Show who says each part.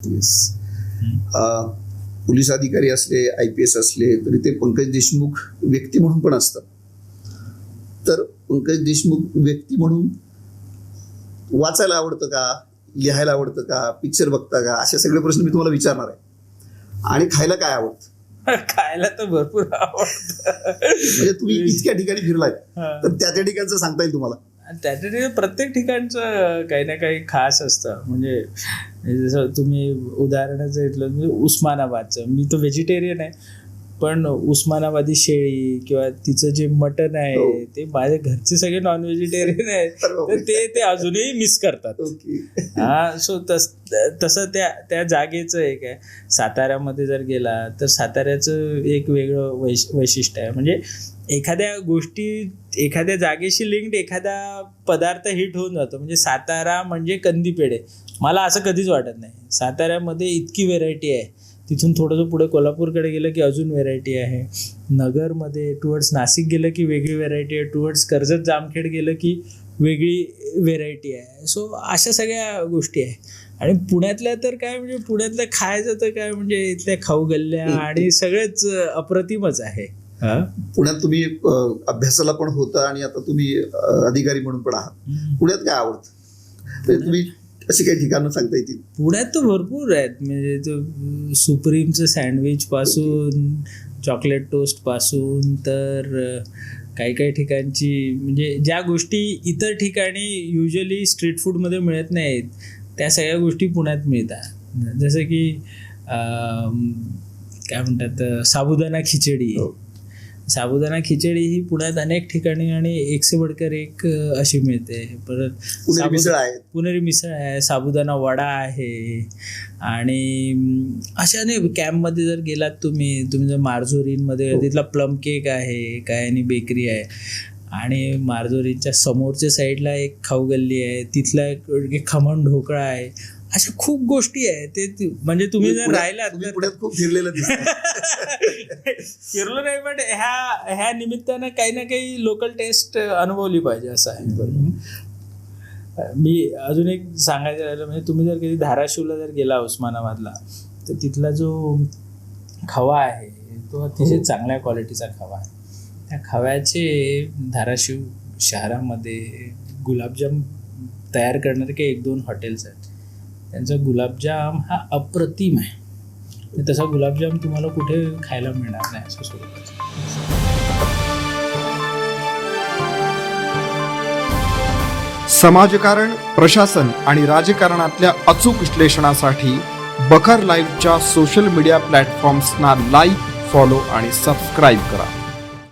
Speaker 1: Yes police अधिकारी असले I P S असले तरी ते पंकज देशमुख व्यक्ती म्हणून पण असतात. तर पंकज देशमुख व्यक्ती म्हणून वाचायला आवडतं का? लिहायला आवडतं का? पिक्चर बघता का? असे सगळे प्रश्न मी तुम्हाला विचारणार आहे. आणि खायला काय आवडतं?
Speaker 2: खायला तर भरपूर आवडतं.
Speaker 1: म्हणजे तुम्ही इतक्या ठिकाणी फिरलाय. तर त्या त्या ठिकाणचं सांगता येईल तुम्हाला.
Speaker 2: आणि त्याच्यासाठी प्रत्येक ठिकाणचं काही ना काही खास असतं. म्हणजे जसं तुम्ही उदाहरणाचं घेतलं म्हणजे उस्मानाबादचं. मी तर व्हेजिटेरियन आहे. पण उस्मानाबादी शेळी किंवा तिचं जे मटन
Speaker 1: हो.
Speaker 2: आहे ते माझ्या घरचे सगळे नॉन व्हेजिटेरियन आहेत तर ते ते अजूनही मिस करतात. हा सो तस तसं त्या त्या जागेचं एक आहे. साताऱ्यामध्ये जर गेला तर साताऱ्याचं एक वेगळं वैश वैशिष्ट्य आहे. म्हणजे एखाद्या गोष्टी एखाद्या जागेशी लिंक्ड एखादा पदार्थ हिट होऊन जातो. म्हणजे सातारा म्हणजे कंदी पेढे मला असं कधीच वाटत नाही. साताऱ्यामध्ये इतकी व्हेरायटी आहे. तिथून थोडंसं पुढे कोल्हापूरकडे गेलं की अजून व्हेरायटी आहे. नगरमध्ये टुवर्ड्स नाशिक गेलं की वेगळी व्हेरायटी आहे. टुवर्ड्स कर्जत जामखेड गेलं की वेगळी व्हेरायटी आहे. सो अशा सगळ्या गोष्टी आहे. आणि पुण्यातल्या तर काय म्हणजे पुण्यातलं खायचं तर काय म्हणजे इथल्या खाऊ गल्ल्या आणि सगळेच अप्रतिमच आहे.
Speaker 1: पुण्यात तुम्ही अभ्यासाला पण होता आणि आता तुम्ही अधिकारी म्हणून पण आहात. पुण्यात काय आवडतं? म्हणजे तुम्ही अशी काही ठिकाणं सांगता येतील?
Speaker 2: पुण्यात तर भरपूर आहेत. म्हणजे सुप्रीमचं सँडविच पासून चॉकलेट टोस्टपासून तर काही काही ठिकाणची म्हणजे ज्या गोष्टी इतर ठिकाणी युजली स्ट्रीट फूडमध्ये मिळत नाहीत त्या सगळ्या गोष्टी पुण्यात मिळतात. जसं की काय म्हणतात साबुदाणा खिचडी.
Speaker 1: हो.
Speaker 2: साबुदाणा खिचडी ही पुण्यात अनेक ठिकाणी आणि एक से बडकर एक अशी मिळते परत
Speaker 1: मिसळ आहेत
Speaker 2: पुणेरी मिसळ आहे साबुदाणा वडा आहे आणि अशा नाही कॅम्पमध्ये जर गेलात तुम्ही तुम्ही जर मार्जोरीनमध्ये
Speaker 1: हो.
Speaker 2: तिथला प्लम केक आहे काय आणि बेकरी आहे आणि मार्जोरीनच्या समोरच्या साईडला एक खाऊ गल्ली आहे तिथला एक खमण ढोकळा आहे अशा खूप गोष्टी आहेत ते म्हणजे तुम्ही जर राहिलात
Speaker 1: खूप फिरलेलं
Speaker 2: फिरलो नाही पण ह्या ह्या निमित्तानं काही ना काही लोकल टेस्ट अनुभवली पाहिजे असं आहे. मी अजून एक सांगायचं राहिलं म्हणजे तुम्ही जर कधी धाराशिवला जर गेला उस्मानाबादला तर तिथला जो खवा आहे तो अतिशय
Speaker 1: हो.
Speaker 2: चांगल्या क्वालिटीचा खवा आहे. त्या खव्याचे धाराशिव शहरामध्ये गुलाबजाम तयार करणारे काही एक दोन हॉटेल्स आहेत. त्यांचा गुलाबजाम हा अप्रतिम आहे. तसा गुलाबजाम तुम्हाला कुठे खायला मिळणार नाही असं स्वरूपाचं.
Speaker 3: समाजकारण प्रशासन आणि राजकारणातल्या अचूक विश्लेषणासाठी बखर लाईव्हच्या सोशल मीडिया प्लॅटफॉर्म्सना लाईक फॉलो आणि सबस्क्राईब करा.